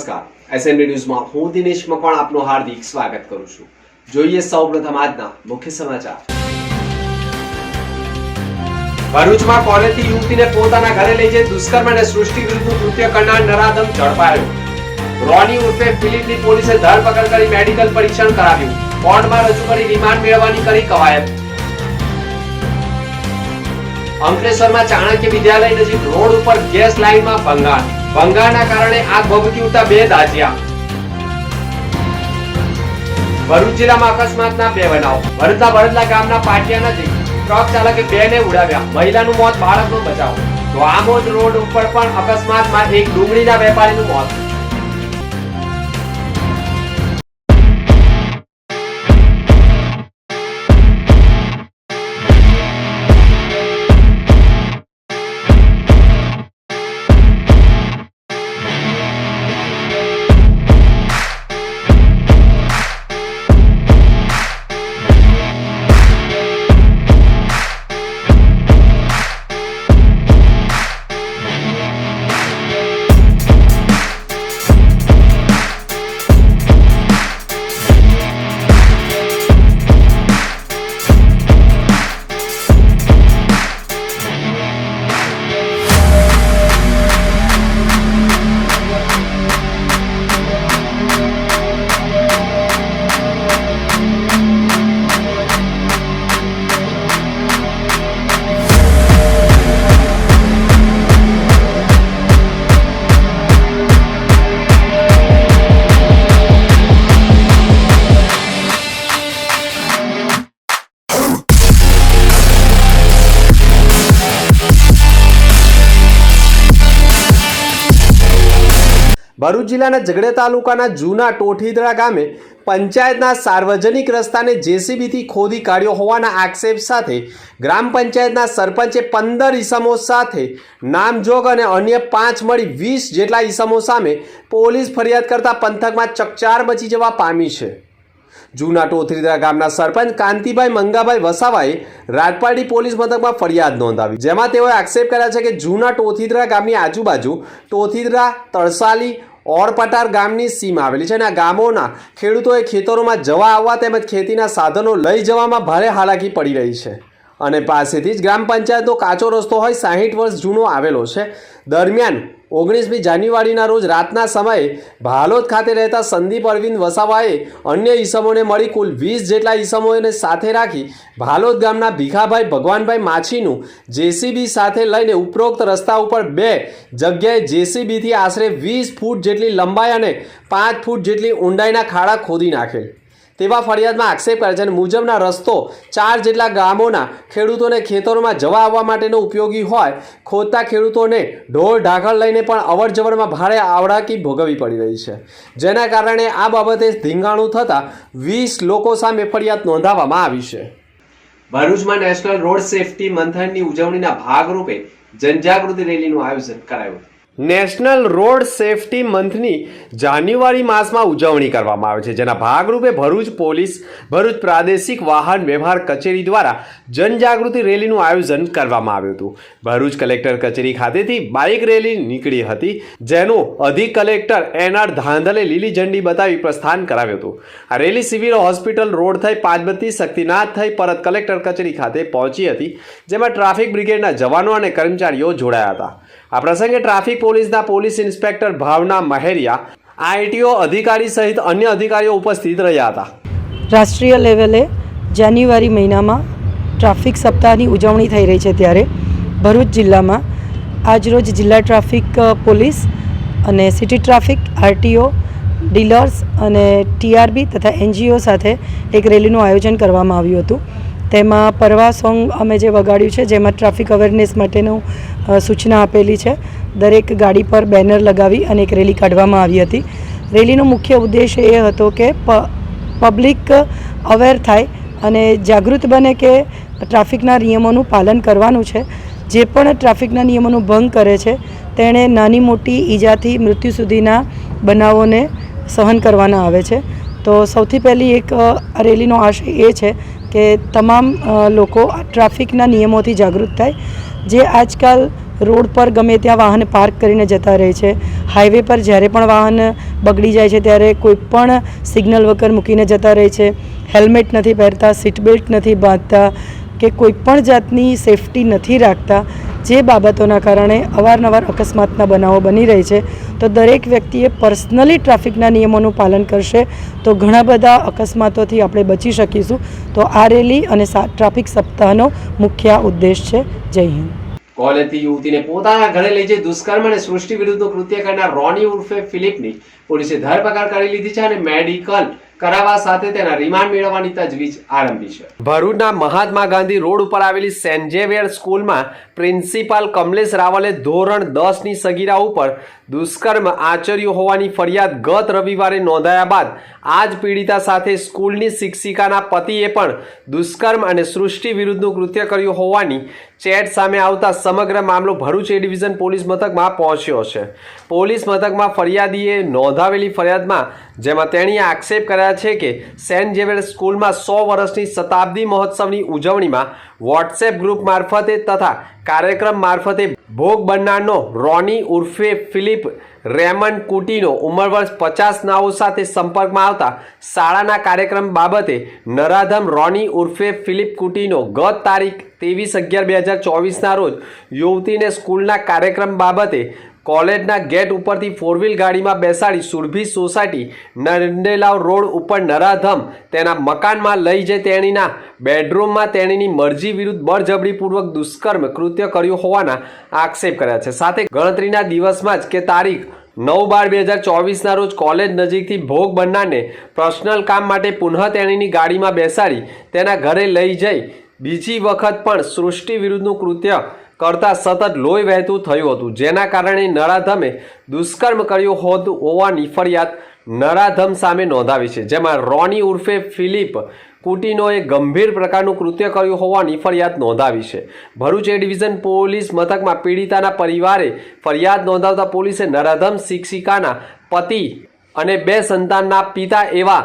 નમસ્કાર. એસએમડી ન્યૂઝમાં હું દિનેશ મકવાણ આપનું હાર્દિક સ્વાગત કરું છું. જોઈએ સૌપ્રથમ આજના મુખ્ય સમાચાર. ભરૂચમાં કોલેજથી યુવતીને પોતાના ઘરે લઈ જઈ દુષ્કર્મ અને સૃષ્ટિ વિરુદ્ધનું કૃત્ય કરનાર નરાધમ ઝડપાયો. રોની ઉર્ફે ફિલિપની પોલીસે ધરપકડ કરી મેડિકલ પરીક્ષણ કરાવ્યું. કોર્ટમાં રજૂ કરી રિમાન્ડ મેળવવાની કરી કવાયત. અંકલેશ્વરમાં ચાણક્ય વિદ્યાલય નજીક રોડ ઉપર ગેસ લાઇનમાં ભંગાણ. ભંગાણના કારણે આગ ભભૂકી ઉઠતા બે દાઝ્યા. ભરૂચ જિલ્લામાં અકસ્માતના બે બનાવ. ભરૂચના ભરતલા ગામના પાટિયા નજીક ટ્રક ચાલકે બેને ઉડાવ્યા. મહિલાનું મોત, બાળકનો બચાવ. તો આમોદ રોડ ઉપર પણ અકસ્માતમાં એક ડુંગળીના વેપારીનું મોત. ભરૂચ જિલ્લાના ઝઘડે તાલુકાના જૂના ટોઠીદરા ગામે પંચાયતના સાર્વજનિક રસ્તાને જેસીબીથી ખોદી કાઢ્યો હોવાના આક્ષેપ સાથે ગ્રામ પંચાયતના સરપંચે પંદર ઈસમો સાથે નામજોગ અને અન્ય પાંચ મળી વીસ જેટલા ઈસમો સામે પોલીસ ફરિયાદ કરતા પંથકમાં ચકચાર મચી જવા પામી છે. જૂના ટોથરીદરા ગામના સરપંચ કાંતિભાઈ મંગાભાઈ વસાવાએ રાજપાડી પોલીસ મથકમાં ફરિયાદ નોંધાવી. જેમાં તેઓએ આક્ષેપ કર્યા છે કે જૂના ટોથીદરા ગામની આજુબાજુ ટોથીદરા તળસાલી ઓરપટાર ગામની સીમ આવેલી છે અને આ ગામોના ખેડૂતોએ ખેતરોમાં જવા આવવા તેમજ ખેતીના સાધનો લઈ જવામાં ભારે હાલાકી પડી રહી છે. અને પાસેથી જ ગ્રામ પંચાયતનો કાચો રસ્તો હોય સાહીઠ વર્ષ જૂનો આવેલો છે. દરમિયાન ઓગણીસમી જાન્યુઆરીના રોજ રાતના સમયે ભાલોદ ખાતે રહેતા સંદીપ અરવિંદ વસાવાએ અન્ય ઈસમોને મળી કુલ વીસ જેટલા ઈસમોને સાથે રાખી ભાલોદ ગામના ભીખાભાઈ ભગવાનભાઈ માછીનું જેસીબી સાથે લઈને ઉપરોક્ત રસ્તા ઉપર બે જગ્યાએ જેસીબીથી આશરે વીસ ફૂટ જેટલી લંબાઈ અને પાંચ ફૂટ જેટલી ઊંડાઈના ખાડા ખોદી નાખેલ. તેવા ફરિયાદમાં આક્ષેપ કરે છે અને મુજબના રસ્તો ચાર જેટલા ગામોના ખેડૂતોને ખેતરોમાં જવા આવવા માટેનો ઉપયોગી હોય, ખોદતા ખેડૂતોને ઢોર ઢાકર લઈને પણ અવરજવરમાં ભારે આવડાકી ભોગવવી પડી રહી છે. જેના કારણે આ બાબતે ધીંગાણું થતાં વીસ લોકો સામે ફરિયાદ નોંધાવવામાં આવી છે. ભરૂચમાં નેશનલ રોડ સેફટી મંથનની ઉજવણીના ભાગરૂપે જનજાગૃતિ રેલીનું આયોજન કરાયું નેશનલ રોડ સેફટી મંથની જાન્યુઆરી માસમાં ઉજવણી કરવામાં આવે છે, જેના ભાગરૂપે ભરૂચ પોલીસ, ભરૂચ પ્રાદેશિક વાહન વ્યવહાર કચેરી દ્વારા જનજાગૃતિ રેલીનું આયોજન કરવામાં આવ્યું હતું. ભરૂચ કલેક્ટર કચેરી ખાતેથી બાઇક રેલી નીકળી હતી, જેનું અધિક કલેક્ટર એન આર ધાંધલે લીલી ઝંડી બતાવી પ્રસ્થાન કરાવ્યું હતું. આ રેલી સિવિલ હોસ્પિટલ રોડ થઈ પાંચબત્તી શક્તિનાથ થઈ પરત કલેક્ટર કચેરી ખાતે પહોંચી હતી, જેમાં ટ્રાફિક બ્રિગેડના જવાનો અને કર્મચારીઓ જોડાયા હતા. આ પ્રસંગે ટ્રાફિક પોલીસના police inspector Bhavna Maheriya, ITO અધિકારી સહિત અન્ય અધિકારીઓ ઉપસ્થિત રહ્યા હતા. રાષ્ટ્રીય લેવલે જાન્યુઆરી મહિનામાં ટ્રાફિક સપ્તાહની ઉજવણી થઈ રહી છે ત્યારે ભરૂચ જિલ્લામાં આજરોજ જિલ્લા ટ્રાફિક પોલીસ અને સિટી ટ્રાફિક, આરટીઓ, ડીલર્સ અને ટીઆરબી તથા એનજીઓ સાથે એક રેલીનું આયોજન કરવામાં આવ્યું હતું. તેમાં પરવા સોંગ અમે જે વગાડ્યું છે, જેમાં ટ્રાફિક અવેરનેસ માટેનું સૂચના આપેલી છે. દરેક ગાડી પર બેનર લગાવી અને એક રેલી કાઢવામાં આવી હતી. રેલીનો મુખ્ય ઉદ્દેશ એ હતો કે પબ્લિક અવેર થાય અને જાગૃત બને કે ટ્રાફિકના નિયમોનું પાલન કરવાનું છે. જે પણ ટ્રાફિકના નિયમોનો ભંગ કરે છે, તેણે નાની મોટી ઈજાથી મૃત્યુ સુધીના બનાવોને સહન કરવાના આવે છે. તો સૌથી પહેલી એક રેલીનો આશય એ છે કે તમામ લોકો ટ્રાફિકના નિયમોથી જાગૃત થાય. જે આજકાલ રોડ પર ગમે ત્યાં વાહન પાર્ક કરીને જતા રહે છે. હાઈવે પર જ્યારે પણ વાહન બગડી જાય છે, ત્યારે કોઈ પણ સિગ્નલ વગર મૂકીને જતા રહે છે. હેલ્મેટ નથી પહેરતા, સીટ બેલ્ટ નથી બાંધતા, કે કોઈ પણ જાતની સેફટી નથી રાખતા. જે બાબતોના કારણે અવારનવાર અકસ્માતના બનાવો બની રહી છે, તો દરેક વ્યક્તિએ પર્સનલી ટ્રાફિકના નિયમોનું પાલન કરશે, તો ઘણા બધા અકસ્માતોથી આપણે બચી શકીશું. તો આ રેલી અને ટ્રાફિક સપ્તાહનો મુખ્ય ઉદ્દેશ છે. જય હિન્દ. કોલેજથી યુવતીને પોતાના ઘરે લઈ જઈ દુષ્કર્મ અને સૃષ્ટિ વિરુદ્ધનું કૃત્ય કરનાર રોની ઉર્ફે ફિલિપની પોલીસે ધરપકડ કરી લીધી છે અને મેડિકલ કરાવવા સાથે તેના રિમાન્ડ મેળવવાની તજવીજ આરંભી છે. ભરૂચના મહાત્મા ગાંધી રોડ ઉપર આવેલી સેન્ટ ઝેવિયર સ્કૂલમાં પ્રિન્સિપાલ કમલેશ રાવલે ધોરણ દસની સગીરા ઉપર દુષ્કર્મ આચર્યું હોવાની ફરિયાદ ગત રવિવારે નોંધાયા બાદ આ જ પીડિતા સાથે સ્કૂલની શિક્ષિકાના પતિએ પણ દુષ્કર્મ અને સૃષ્ટિ વિરુદ્ધનું કૃત્ય કર્યું હોવાની ચેટ સામે આવતા સમગ્ર મામલો ભરૂચ એ ડિવિઝન પોલીસ મથકમાં પહોંચ્યો છે. પોલીસ મથકમાં ફરિયાદીએ નોંધાવેલી ફરિયાદમાં જેમાં તેણીએ આક્ષેપ કર્યા છે કે સેન્ટ ઝેવિયર સ્કૂલમાં સો વર્ષની શતાબ્દી મહોત્સવની ઉજવણીમાં વોટ્સએપ ગ્રુપ મારફતે તથા કાર્યક્રમ મારફતે ભોગ બનનારનો રોની ઉર્ફે ફિલિપ રેમન કુટીનો ઉંમર વર્ષ પચાસ નાઓ સાથે સંપર્કમાં આવતા શાળાના કાર્યક્રમ બાબતે નરાધમ રોની ઉર્ફે ફિલિપ કુટીનો ગત તારીખ ત્રેવીસ અગિયાર બે હજાર ચોવીસના રોજ યુવતીને સ્કૂલના કાર્યક્રમ બાબતે કોલેજના ગેટ ઉપરથી ફોર વ્હીલ ગાડીમાં બેસાડી સુરભી સોસાયટી નંદેલાવ રોડ ઉપર નરાધમ તેના મકાનમાં લઈ જઈ તેણીના બેડરૂમમાં તેણીની મરજી વિરુદ્ધ બળજબરીપૂર્વક દુષ્કર્મ કૃત્ય કર્યું હોવાના આક્ષેપ કર્યા છે. સાથે ગણતરીના દિવસમાં જ કે તારીખ નવ બાર બે હજાર ચોવીસના રોજ કોલેજ નજીકથી ભોગ બનનારને પર્સનલ કામ માટે પુનઃ તેણીની ગાડીમાં બેસાડી તેના ઘરે લઈ જઈ બીજી વખત પણ સૃષ્ટિ વિરુદ્ધનું કૃત્ય કરતા સતત લોહી વહેતું થયું હતું. જેના કારણે નરાધમે દુષ્કર્મ કર્યું હોતું હોવાની ફરિયાદ નરાધમ સામે નોંધાવી છે. જેમાં રોની ઉર્ફે ફિલિપ કુટીનોએ ગંભીર પ્રકારનું કૃત્ય કર્યું હોવાની ફરિયાદ નોંધાવી છે. ભરૂચ એ ડિવિઝન પોલીસ મથકમાં પીડિતાના પરિવારે ફરિયાદ નોંધાવતા પોલીસે નરાધમ શિક્ષિકાના પતિ અને બે સંતાનના પિતા એવા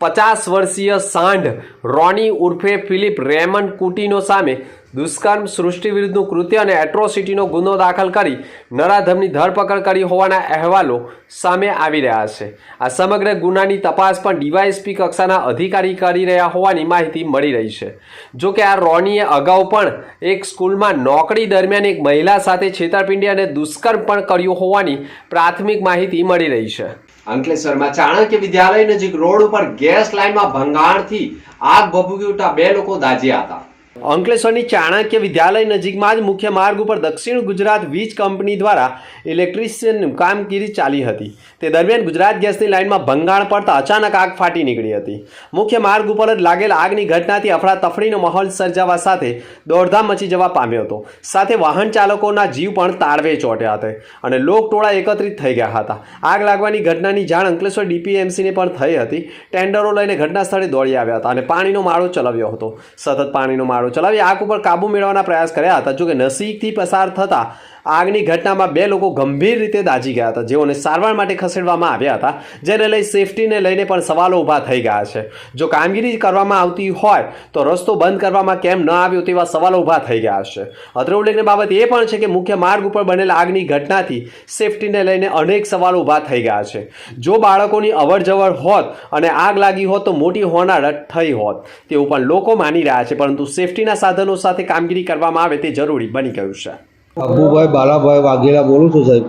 પચાસ વર્ષીય સાંઢ રોની ઉર્ફે ફિલિપ રેમન કુટીનો સામે દુષ્કર્મ સૃષ્ટિ વિરુદ્ધનું કૃત્ય અને એટ્રોસિટીનો ગુનો દાખલ કરી નરાધમની ધરપકડ કરી હોવાના અહેવાલો સામે આવી રહ્યા છે. આ સમગ્ર ગુનાની તપાસ પણ ડીવાયએસપી કક્ષાના અધિકારી કરી રહ્યા હોવાની માહિતી મળી રહી છે. જો કે આ રોનીએ અગાઉ પણ એક સ્કૂલમાં નોકરી દરમિયાન એક મહિલા સાથે છેતરપિંડી અને દુષ્કર્મ પણ કર્યું હોવાની પ્રાથમિક માહિતી મળી રહી છે. અંકલેશ્વરમાં ચાણક્ય વિદ્યાલય નજીક રોડ ઉપર ગેસ લાઇનમાં ભંગાણથી આગ ભભૂકી ઉઠતા બે લોકો દાઝ્યા હતા. અંકલેશ્વરની ચાણક્ય વિદ્યાલય નજીકમાં જ મુખ્ય માર્ગ ઉપર દક્ષિણ ગુજરાત વીજ કંપની દ્વારા ઇલેક્ટ્રિશિયન કામગીરી ચાલી હતી. તે દરમિયાન ગુજરાત ગેસની લાઇનમાં ભંગાણ પડતા અચાનક આગ ફાટી નીકળી હતી. મુખ્ય માર્ગ ઉપર જ લાગેલ આગની ઘટનાથી અફડાતફડીનો માહોલ સર્જાવા સાથે દોડધામ મચી જવા પામ્યો હતો. સાથે વાહન ચાલકોના જીવ પણ તાળવે ચોટ્યા હતા અને લોકટોળા એકત્રિત થઈ ગયા હતા. આગ લાગવાની ઘટનાની જાણ અંકલેશ્વર ડીપીએમસીને પણ થઈ હતી. ટેન્ડરો લઈને ઘટના સ્થળે દોડી આવ્યા હતા અને પાણીનો માળો ચલાવ્યો હતો. સતત પાણીનો માળો ચલાવી આગ ઉપર કાબુ મેળવવાના પ્રયાસ કર્યા હતા. જોકે નસીકથી પસાર થતા આગની ઘટનામાં બે લોકો ગંભીર રીતે દાઝી ગયા હતા, જેઓને સારવાર માટે ખસેડવામાં આવ્યા હતા, જેને લઈ સેફટીને લઈને પણ સવાલો ઊભા થઈ ગયા છે. જો કામગીરી કરવામાં આવતી હોય તો રસ્તો બંધ કરવામાં કેમ ન આવ્યો તેવા સવાલો ઊભા થઈ ગયા છે. અત્રે ઉલ્લેખની બાબત એ પણ છે કે મુખ્ય માર્ગ ઉપર બનેલા આગની ઘટનાથી સેફટીને લઈને અનેક સવાલો ઊભા થઈ ગયા છે. જો બાળકોની અવરજવર હોત અને આગ લાગી હોત તો મોટી હોનારત થઈ હોત. તેવું પણ લોકો માની રહ્યા છે, પરંતુ સેફટીના સાધનો સાથે કામગીરી કરવામાં આવે તે જરૂરી બની ગયું છે. અબુભાઈ બાલાભાઈ વાઘેલા બોલું છું સાહેબ.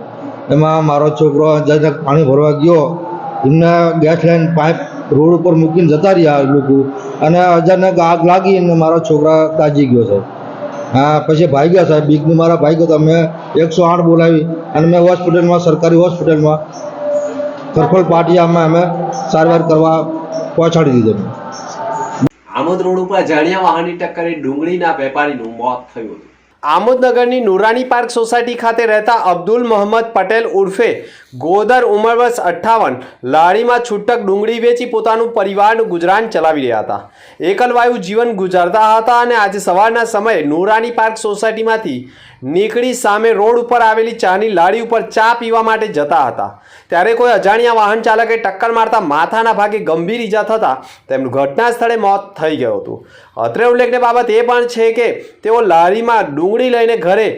એમાં મારો છોકરો અચાનક પાણી ભરવા ગયો, એમને ગેસ લાઈન પાઇપ રોડ ઉપર મૂકીને જતા રહ્યા લોકો. અને અચાનક આગ લાગી અને મારો છોકરા દાજી ગયો સાહેબ. હા, પછી ભાઈ ગયા સાહેબ, બીકની મારા ભાઈ ગયો, તો અમે એકસો આઠ બોલાવી અને મેં હોસ્પિટલમાં, સરકારી હોસ્પિટલમાં કરફળ પાટિયામાં અમે સારવાર કરવા પહોંચાડી દીધો. આમોદ રોડ ઉપર જાણ્યા વાહનની ટક્કરે ડુંગળીના વેપારીનું મોત થયું હતું. આમોદનગરની નુરાની પાર્ક સોસાયટી ખાતે રહેતા અબ્દુલ મોહમ્મદ પટેલ ઉર્ફે ગોદર ઉંમર વર્ષ અઠ્ઠાવન, લારીમાં છૂટક ડુંગળી વેચી પોતાનું પરિવારનું ગુજરાન ચલાવી રહ્યા હતા. એકલવાયુ જીવન ગુજારતા હતા અને આજે સવારના સમયે નુરાની પાર્ક સોસાયટીમાંથી નીકળી સામે રોડ ઉપર આવેલી ચાની લારી ઉપર ચા પીવા માટે જતા હતા. ત્યારે કોઈ અજાણ્યા વાહન ચાલકે ટક્કર મારતા માથાના ભાગે ગંભીર ઈજા થતા તેમનું ઘટના સ્થળે મોત થઈ ગયું હતું. અત્રે ઉલ્લેખની બાબત એ પણ છે કે તેઓ લારીમાં ડુંગળી લઈને ઘરે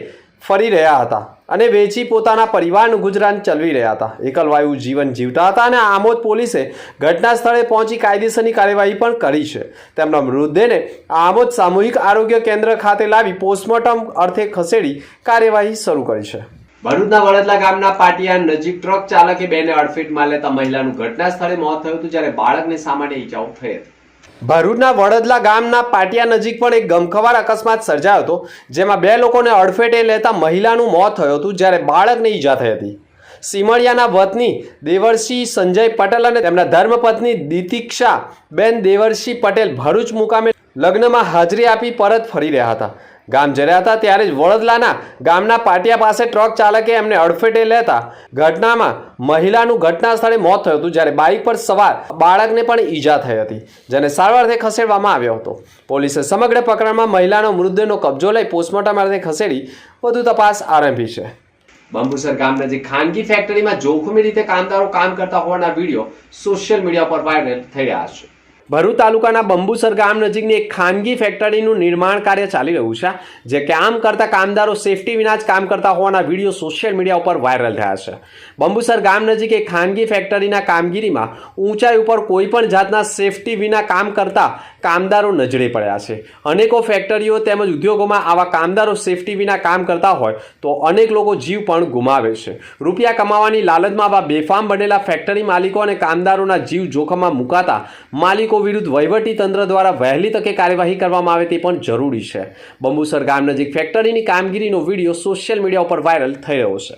ફરી રહ્યા હતા. અને વેચી પોતાના પરિવારનું ગુજરાન ચલવી રહ્યા હતા. એકલવાયુ જીવન જીવતા હતા અને આમોદ પોલીસે ઘટના સ્થળે પહોંચી કાયદેસરની કાર્યવાહી પણ કરી છે. તેમના મૃતદેહને આમોદ સામૂહિક આરોગ્ય કેન્દ્ર ખાતે લાવી પોસ્ટમોર્ટમ અર્થે ખસેડી કાર્યવાહી શરૂ કરી છે. ભરૂચના વડદલા ગામના પાટિયા નજીક ટ્રક ચાલકે બેને અડફેટમાં લેતા મહિલાનું ઘટના સ્થળે મોત થયું હતું, જ્યારે બાળકને સામાન્ય ઈજાઓ થઈ હતી ભરૂચના વડદલા ગામના પાટિયા નજીક પણ એક ગમખવાર અકસ્માત સર્જાયો હતો, જેમાં બે લોકોને અડફેટે લેતા મહિલાનું મોત થયું હતું, જ્યારે બાળકને ઈજા થઈ હતી. સીમળિયાના વતની દેવરસિંહ સંજય પટેલ અને તેમના ધર્મપત્ની દિતિક્ષા બેન દેવરસિંહ પટેલ ભરૂચ મુકામે લગ્નમાં હાજરી આપી પરત ફરી રહ્યા હતા. ગામ જર્યા હતા ત્યારે જ વડોદલાના ગામના પાટિયા પાસે ટ્રક ચાલકે એમને અડફેટે લેતા ઘટનામાં મહિલાનું ઘટના સ્થળે મોત થયું હતું, જ્યારે બાઇક પર સવાર બાળકને પણ ઈજા થઈ હતી, જેને સારવારથી ખસેડવામાં આવ્યો હતો. પોલીસે સમગ્ર પ્રકરણમાં મહિલાનો મૃતદેહનો કબજો લઈ પોસ્ટમોર્ટમ અર્થે ખસેડી વધુ તપાસ આરંભી છે. બંબુસર ગામ નજીક ખાનગી ફેક્ટરીમાં જોખમી રીતે કામદારો કામ કરતા હોવાના વીડિયો સોશિયલ મીડિયા પર વાયરલ થઈ રહ્યા છે. ભરૂચ તાલુકાના બંબુસર ગામ નજીકની એક ખાનગી ફેક્ટરીનું નિર્માણ કાર્ય ચાલી રહ્યું છે, જે કામ કરતા કામદારો સેફટી વિના જ કામ કરતા હોવાના વીડિયો સોશિયલ મીડિયા ઉપર વાયરલ થયા છે. બંબુસર ગામ નજીક એક ખાનગી ફેક્ટરીના કામગીરીમાં ઊંચાઈ ઉપર કોઈપણ જાતના સેફટી વિના કામ કરતા કામદારો નજરે પડ્યા છે. અનેકો ફેક્ટરીઓ તેમજ ઉદ્યોગોમાં આવા કામદારો સેફટી વિના કામ કરતા હોય તો અનેક લોકો જીવ પણ ગુમાવે છે. રૂપિયા કમાવાની લાલચમાં આવા બેફામ બનેલા ફેક્ટરી માલિકો અને કામદારોના જીવ જોખમમાં મુકાતા માલિકો વિરુદ્ધ વહીવટી તંત્ર દ્વારા વહેલી તકે કાર્યવાહી કરવામાં આવે તે પણ જરૂરી છે. બંબુસર ગામ નજીક ફેક્ટરીની કામગીરીનો વીડિયો સોશિયલ મીડિયા ઉપર વાયરલ થઈ રહ્યો છે.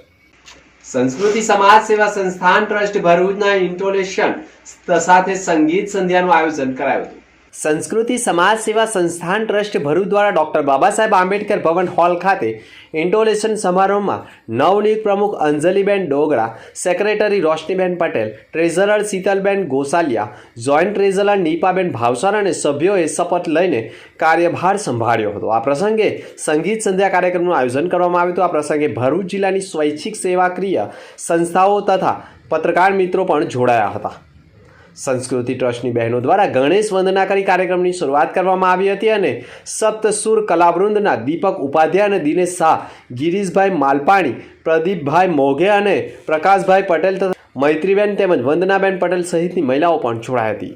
સંસ્કૃતિ સમાજ સેવા સંસ્થાન ટ્રસ્ટ ભરૂચના ઇન્ટોલેશન સાથે સંગીત સંધ્યાનું આયોજન કરાયું હતું. સંસ્કૃતિ સમાજ સેવા સંસ્થાન ટ્રસ્ટ ભરૂચ દ્વારા ડૉક્ટર બાબા સાહેબ આંબેડકર ભવન હોલ ખાતે ઇન્ટોલેશન સમારોહમાં નવનિયુક્ત પ્રમુખ Anjaliben Dogra, secretary Roshniben Patel, treasurer Shitalben Gosaliya, joint treasurer Nipaben Bhavsar અને સભ્યોએ શપથ લઈને કાર્યભાર સંભાળ્યો હતો. આ પ્રસંગે સંગીત સંધ્યા કાર્યક્રમનું આયોજન કરવામાં આવ્યું હતું. આ પ્રસંગે ભરૂચ જિલ્લાની સ્વૈચ્છિક સેવાક્રિય સંસ્થાઓ તથા પત્રકાર મિત્રો પણ જોડાયા હતા. સંસ્કૃતિ ટ્રસ્ટની બહેનો દ્વારા ગણેશ વંદના કરી કાર્યક્રમની શરૂઆત કરવામાં આવી હતી અને સપ્તસુર કલાવૃંદના દીપક ઉપાધ્યાય અને દિનેશ શાહ, ગિરીશભાઈ માલપાણી, પ્રદીપભાઈ મોઘે અને પ્રકાશભાઈ પટેલ તથા મૈત્રીબેન તેમજ વંદનાબેન પટેલ સહિતની મહિલાઓ પણ જોડાઈ હતી.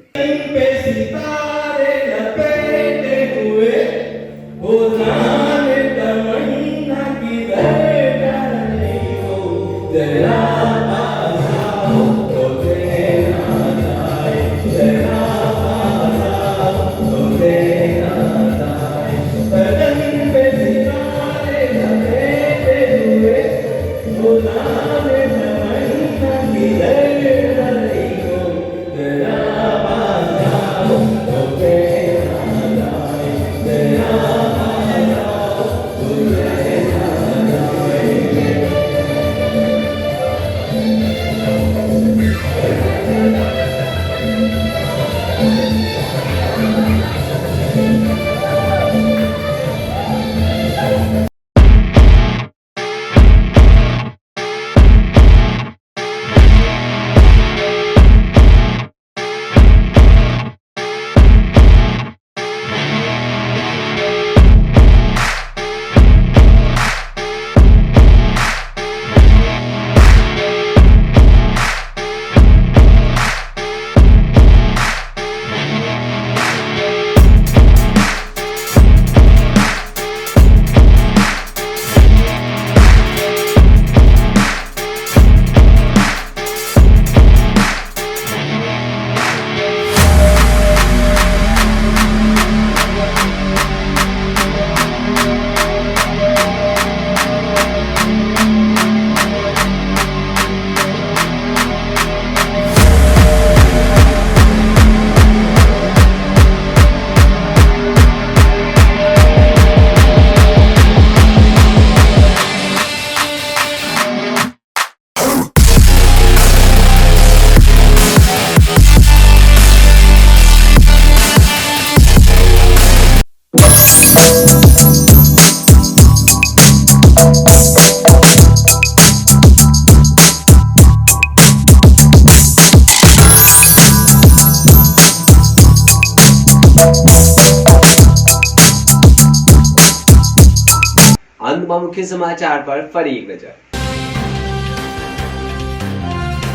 અંતમાં મુખ્ય સમાચાર પર ફરી એક નજર.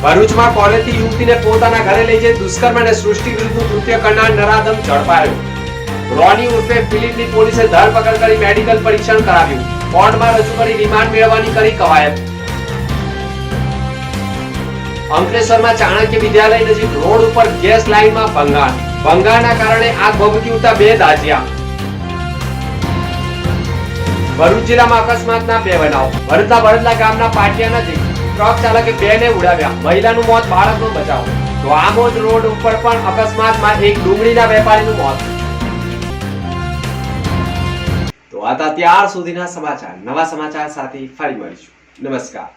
ભરૂચમાં કોલેજથી યુવતીને પોતાના ઘરે લઈ જઈ દુષ્કર્મ અને સૃષ્ટિ વિરુદ્ધનું કૃત્ય કરનાર નરાધમ ઝડપાયો. રોની ઉર્ફે ફિલિપની પોલીસે ધરપકડ કરી મેડિકલ પરીક્ષણ કરાવ્યું. કોર્ટમાં રજૂ કરી રિમાન્ડ મેળવવાની કરી કવાયત. અંકલેશ્વરમાં ચાણક્ય વિદ્યાલય નજીક રોડ ઉપર ગેસ લાઇનમાં ભંગાણ. ભંગાણના કારણે આગ ભભૂકી ઉઠતા બે દાઝ્યા. ભરૂચ જિલ્લામાં અકસ્માતના બે બનાવ. ભરૂચના ભરતલા ગામના પાટિયા નજીક ટ્રક ચાલકે બેને ઉડાવ્યા. મહિલાનું મોત, બાળકનો બચાવ. તો આમોદ રોડ ઉપર પણ અકસ્માતમાં એક ડુંગળીના વેપારીનું મોત. તો આ ત્યાર સુધીના સમાચાર. નવા સમાચાર સાથે ફરી મળીશું. નમસ્કાર.